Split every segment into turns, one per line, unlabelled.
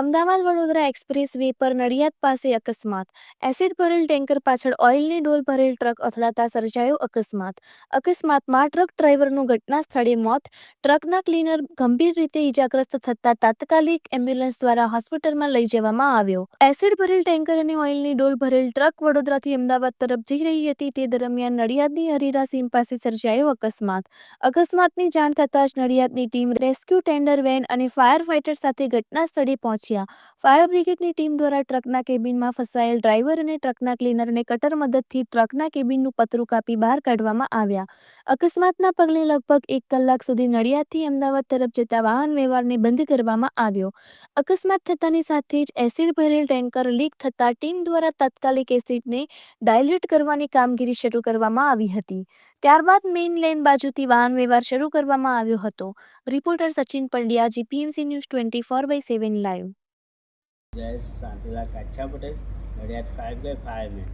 Ahmedabad Vadodara expressway પર નડિયાદ પાસે અકસ્માત. એસિડ ભરેલ ટેન્કર પાછળ ઓઇલની ડોલ ભરેલ ટ્રક અથડાતા સર્જાયો અકસ્માત. અકસ્માતમાં ટ્રક ડ્રાઈવરનું ઘટના સ્થળે મોત. ટ્રકના ક્લીનર ગંભીર રીતે ઈજાગ્રસ્ત થતા તાત્કાલિક એમ્બ્યુલન્સ દ્વારા હોસ્પિટલમાં લઈ જવામાં આવ્યો. એસિડ ભરેલ ટેન્કર અને ઓઇલની ડોલ ભરેલ ટ્રક વડોદરાથી અમદાવાદ તરફ જઈ રહી હતી. તે દરમિયાન નડિયાદની હરીરા સીમ પાસે સર્જાયો અકસ્માત. અકસ્માતની જાણ થતાં જ નડિયાદની ટીમ રેસ્ક્યુ ટેન્ડર વેન અને ફાયર ફાઇટર સાથે ઘટના સ્થળે પહોંચ્યા ફાયર બ્રિગેડની ટીમ દ્વારા ટ્રકના કેબિનમાં ફસાયેલ ડ્રાઈવર અને ટ્રકના ક્લીનરને કટર મદદથી ટ્રકના કેબિનનું પતરું કાપી બહાર કાઢવામાં આવ્યા. અકસ્માતના પગલે લગભગ એક કલાક સુધી નડિયાદથી અમદાવાદ તરફ જતા વાહન વ્યવહારને બંધ કરવામાં આવ્યો. અકસ્માત થતાની સાથે જ એસિડ ભરેલ ટેન્કર લીક થતાં ટીમ દ્વારા તાત્કાલિક એસિડને ડાયલ્યુટ કરવાની કામગીરી શરૂ કરવામાં આવી હતી. ત્યારબાદ મેઇન લેન બાજુથી વાહન વ્યવહાર શરૂ કરવામાં આવ્યો હતો. Reporter Sachin Pandya, GPMC news twenty four by seven live.
Jayesh Shantilal Kacha Patel. Nadiad five by ફાઇવમેન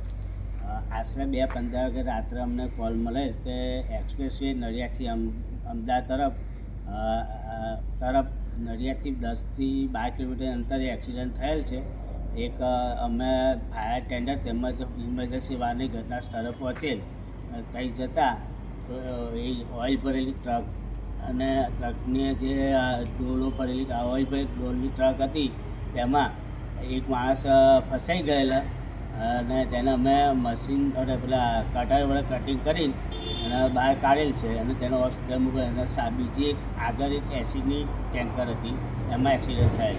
આશરે બે પંદર વાગે રાત્રે અમને કોલ મળે કે એક્સપ્રેસ વે નડિયાદથી અમ, અમદાવાદ તરફ તરફ નડિયાદથી દસથી બાર કિલોમીટર અંતરે એક્સિડન્ટ થયેલ છે. એક અમે ફાયર ટેન્ડર તેમજ ઇમરજન્સી વાહનની ઘટના સ્થળે પહોંચેલ. થઈ જતાં એ ઓઇલ ભરેલી ટ્રક અને ટ્રકની જે ડોલો ભરેલી ઓઇલ ભરેલી ડોલની ટ્રક હતી, તેમાં એક માણસ ફસાઈ ગયેલા. અને તેને અમે મશીન અને પેલા કટર વડે કટિંગ કરી અને બહાર કાઢેલ છે. અને તેનો હોસ્પિટલ મૂકેલ અને બીજી એક આગળ એક એસીડની ટેન્કર હતી. એમાં એક્સિડન્ટ થયેલ